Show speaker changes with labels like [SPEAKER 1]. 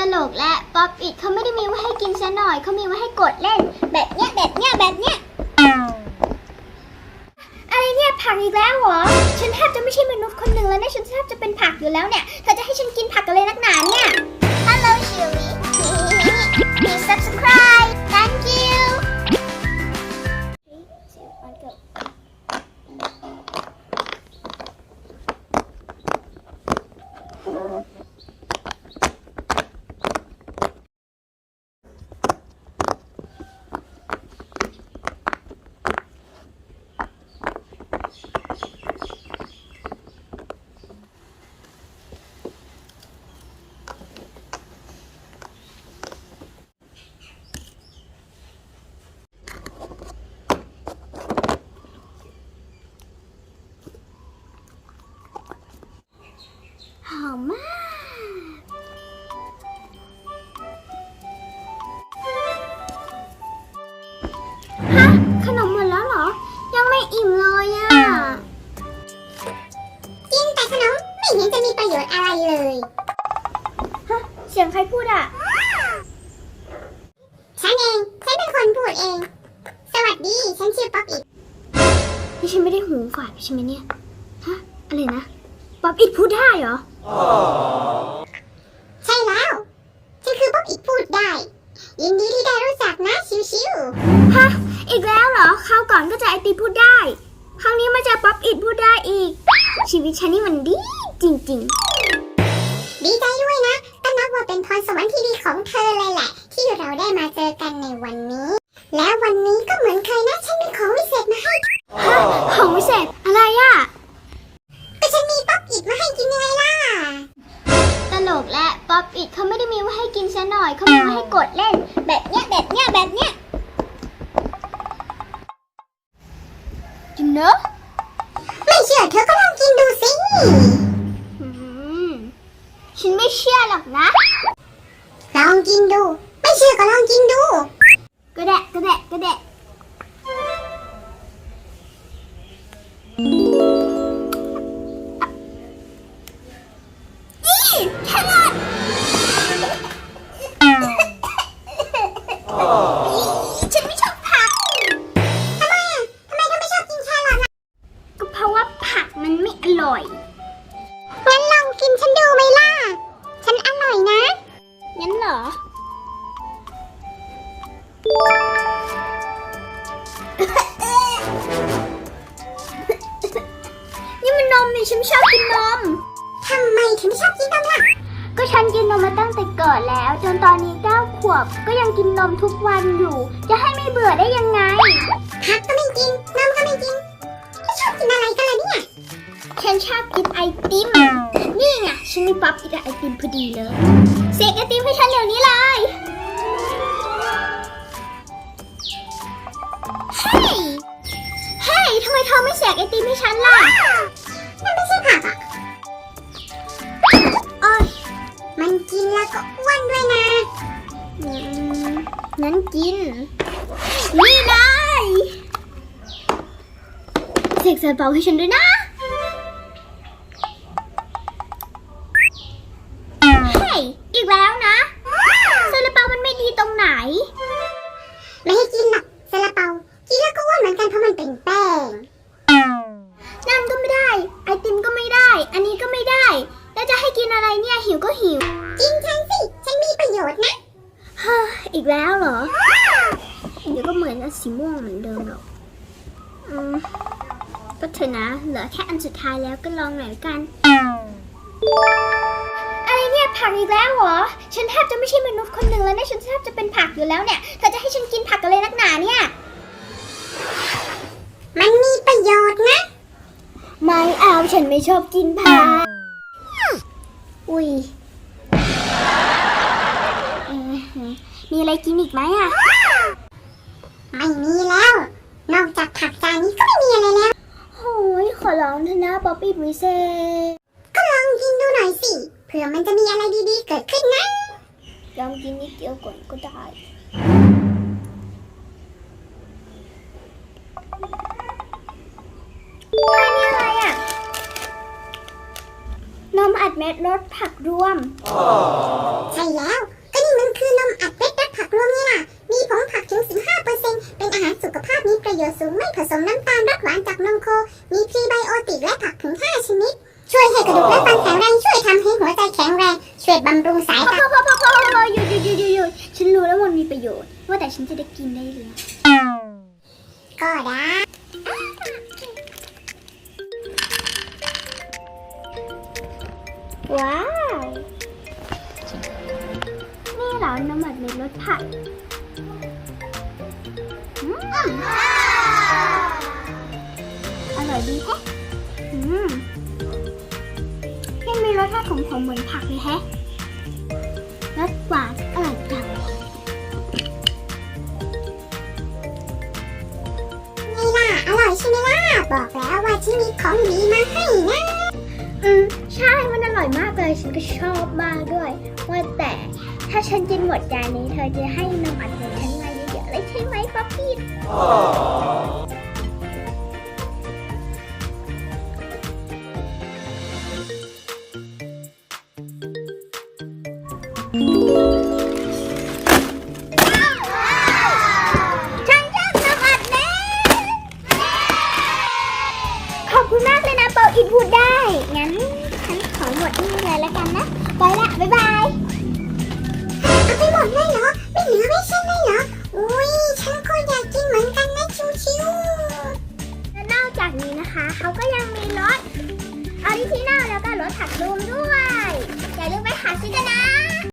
[SPEAKER 1] ตลกและป๊อปอิดเขาไม่ได้มีไว้ให้กินซะหน่อยเขามีไว้ให้กดเล่น แบบเนี้ยแบบเนี้ยแบบเนี้ยอะไรเนี่ยผักอีกแล้วเหรอฉันแทบจะไม่ใช่มนุษย์คนหนึ่งแล้วเนี่ยฉันแทบจะเป็นผักอยู่แล้วเนี่ยเธอจะให้ฉันกินผักกันเลยนักหนาเนี่ย ขนมหมดแล้วเหรอ ยังไม่อิ่มเลยอะ
[SPEAKER 2] กินแต่ขนมไม่เห็นจะมีประโยชน์อะไรเลย
[SPEAKER 1] ฮะเสียงใครพูดอะ
[SPEAKER 2] ฉันเอง ฉันเป็นคนพูดเอง สวัสดี ฉันชื่อป๊อปอิด
[SPEAKER 1] นี่ฉันไม่ได้หูฝาดไปใช่ไหมเนี่ย ฮะ อะไรนะ ป๊อปอิดพูดได้เหรอ ก่อนก็จะไอติมพูดได้ ครั้งนี้มาเจะป๊อปอิดพูดได้อีก ชีวิตฉันนี่มันดีจริง ๆ
[SPEAKER 2] ดีใจด้วยนะก็นับว่าเป็นพรสวรรค์ที่ดีของเธอเลยแหละ ที่เราได้มาเจอกันในวันนี้ และวันนี้ก็เหมือนเคยนะฉันมีของวิเศษมาให้ๆ
[SPEAKER 1] ฮะของวิเศษอะไรอะ
[SPEAKER 2] ก็ฉันมีป๊อปอิดมาให้กินยังไงล่ะ
[SPEAKER 1] ตลกและป๊อปอิดเขาไม่ได้มีไว้ให้กินซะหน่อยเขามีไว้ให้กดเล่น แบบเนี้ยแบบเนี้ยแบบเนี้ย จริงเนอะ
[SPEAKER 2] ไม่เชื่อเธอก็ลองกินดูสิ
[SPEAKER 1] อืม ฉันไม่เชื่อหรอกนะ
[SPEAKER 2] ลองกินดู ไม่เชื่อก็ลองกินดู
[SPEAKER 1] ก็ได้ก็ได้ก็ได้นี่แครอท เหรอ นี่มันนมนี่ฉันไม่ชอบกินนม
[SPEAKER 2] ทำไมถึงชอบกินนมล่ะ
[SPEAKER 1] ก็ฉันกินนมมาตั้งแต่เกิดแล้ว จนตอนนี้เก้าขวบก็ยังกินนมทุกวันอยู่ จะให้ไม่เบื่อได้ยังไง
[SPEAKER 2] ผักก็ไม่กิน
[SPEAKER 1] ฉันชอบกินไอติม นี่ไงฉันมีป๊อปกินไอติมพอดีเลย เสกไอติมให้ฉันเดี๋ยวนี้เลยเฮ้ยเฮ้ยทำไมเธอไม่เสกไอติมให้ฉันล่ะ
[SPEAKER 2] นั่นไม่ใช่ผักอะ
[SPEAKER 1] โอ้ย
[SPEAKER 2] มันกินแล้วก็อ้วนด้วยนะ
[SPEAKER 1] อืมงั้นกิน นี่เลยเสกซาลาเปาให้ฉันด้วยนะ ไหน
[SPEAKER 2] ไม่ให้กินหรอกซาลาเปา กินแล้วก็อ้วนเหมือนกันเพราะมันเป็นแป้ง
[SPEAKER 1] นั่นก็ไม่ได้ ไอติมก็ไม่ได้ อันนี้ก็ไม่ได้ แล้วจะให้กินอะไรเนี่ยหิวก็หิว
[SPEAKER 2] กินฉันสิ ฉันมีประโยชน์นะ
[SPEAKER 1] ฮ่าอีกแล้วเหรอ เดี๋ยวก็เหมือนกับสีม่วงเหมือนเดิมหรอกอืมก็เถอะนะ เหลือแค่อันสุดท้ายแล้วก็ลองหน่อยละกันอะไรเนี่ย ผักอีกแล้วเหรอ ฉันแทบจะไม่ใช่มนุษย์คนหนึ่งแล้วเนี่ยฉันแทบจะเป็นผักอยู่แล้วเนี่ย เธอจะให้ฉันกินผักกันเลยนักหนาเนี่ย
[SPEAKER 2] มันมีประโยชน์นะ
[SPEAKER 1] ไม่เอาฉันไม่ชอบกินผัก อุ้ยเอ่อมีอะไรกินอีกไหมอะ
[SPEAKER 2] ไม่มีแล้ว นอกจากผักจานนี้ก็ไม่มีอะไรแล้ว
[SPEAKER 1] โอ้ยขอร้องเถอะนะป๊อปปี้วิเศษ
[SPEAKER 2] ก็ลองกินดูหน่อยสิ เผื่อมันจะมีอะไรดีๆ เกิดขึ้นนะ
[SPEAKER 1] ยอมกินนิดเดียวก่อนก็ได้ อันนี้อะไรอะ นมอัดเม็ดรสผักรวม
[SPEAKER 2] ใช่แล้ว ก็นี่มันคือนมอัดเม็ดรสผักรวมนี่ล่ะ มีผงผักถึง 15เปอร์เป็นอาหารสุขภาพมีประโยชน์สูงไม่ผสมน้ำตาลรสหวานจากนมโค มีพรีไบโอติกและผักถึง 5 ชนิด วยให้กระดูกและฟันแข็งแรง ช่วยทำให้หัวใจแข็งแรง ช่วยบำรุงสายพอต
[SPEAKER 1] าพอพอพอหยุดหยุดหยุดหยุดฉันรู้แล้วมันมีประโยชน์ ว่าแต่ฉันจะได้กินได้หรือยัง
[SPEAKER 2] ก็ได้
[SPEAKER 1] ว้าว นี่เหรอน้ำมันในรสผัดอร่อยดีแฮะ มีรสชาติของผมเหมือนผักเลยแฮะรสหวานอร่อยจัง
[SPEAKER 2] นี่ล่ะ อร่อยใช่ไหมล่ะ บอกแล้วว่าที่มีของดีมาให้นะ
[SPEAKER 1] อืม ใช่ มันอร่อยมากเลย ฉันก็ชอบมากด้วย ว่าแต่ถ้าฉันกินหมดจานนี้ เธอจะให้นมอัดของฉันมาเยอะๆเลยใช่ไหมป๊อปปี้ ฉั